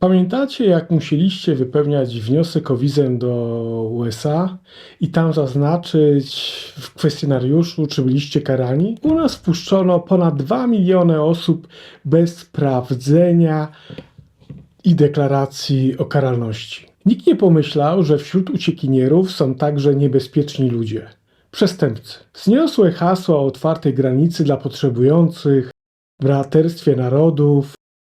Pamiętacie, jak musieliście wypełniać wniosek o wizę do USA i tam zaznaczyć w kwestionariuszu, czy byliście karani? U nas wpuszczono ponad 2 miliony osób bez sprawdzenia i deklaracji o karalności. Nikt nie pomyślał, że wśród uciekinierów są także niebezpieczni ludzie. Przestępcy. Zniosłe hasła o otwartej granicy dla potrzebujących, braterstwie narodów,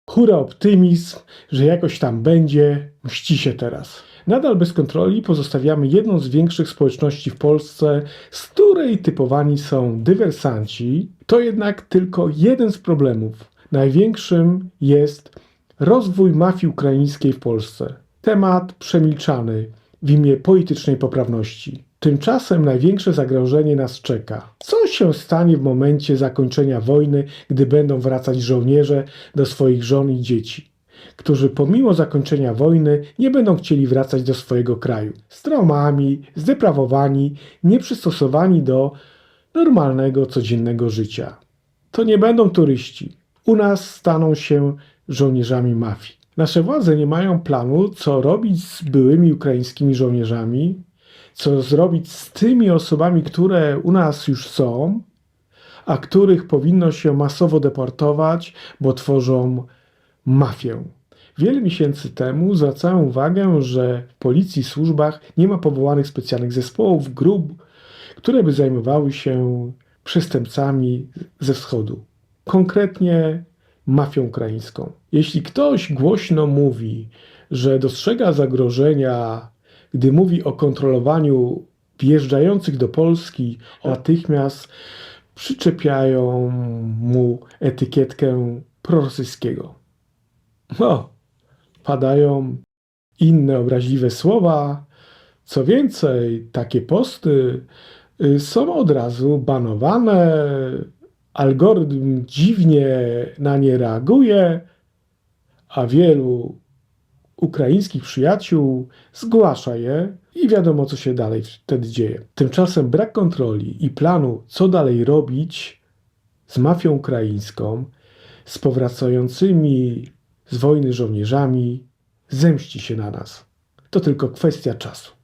hura optymizm, że jakoś tam będzie, mści się teraz. Nadal bez kontroli pozostawiamy jedną z większych społeczności w Polsce, z której typowani są dywersanci. To jednak tylko jeden z problemów. Największym jest rozwój mafii ukraińskiej w Polsce. Temat przemilczany w imię politycznej poprawności. Tymczasem największe zagrożenie nas czeka. Co się stanie w momencie zakończenia wojny, gdy będą wracać żołnierze do swoich żon i dzieci, którzy pomimo zakończenia wojny nie będą chcieli wracać do swojego kraju? Z traumami, zdeprawowani, nieprzystosowani do normalnego, codziennego życia. To nie będą turyści. U nas staną się żołnierzami mafii. Nasze władze nie mają planu, co robić z byłymi ukraińskimi żołnierzami, co zrobić z tymi osobami, które u nas już są, a których powinno się masowo deportować, bo tworzą mafię. Wiele miesięcy temu zwracałem uwagę, że w policji służbach nie ma powołanych specjalnych zespołów, grup, które by zajmowały się przestępcami ze wschodu. Konkretnie mafią ukraińską. Jeśli ktoś głośno mówi, że dostrzega zagrożenia, gdy mówi o kontrolowaniu wjeżdżających do Polski, natychmiast przyczepiają mu etykietkę prorosyjskiego. No, padają inne obraźliwe słowa. Co więcej, takie posty y, są od razu banowane, algorytm dziwnie na nie reaguje, a wielu ukraińskich przyjaciół zgłasza je i wiadomo, co się dalej wtedy dzieje. Tymczasem brak kontroli i planu, co dalej robić z mafią ukraińską, z powracającymi z wojny żołnierzami, zemści się na nas. To tylko kwestia czasu.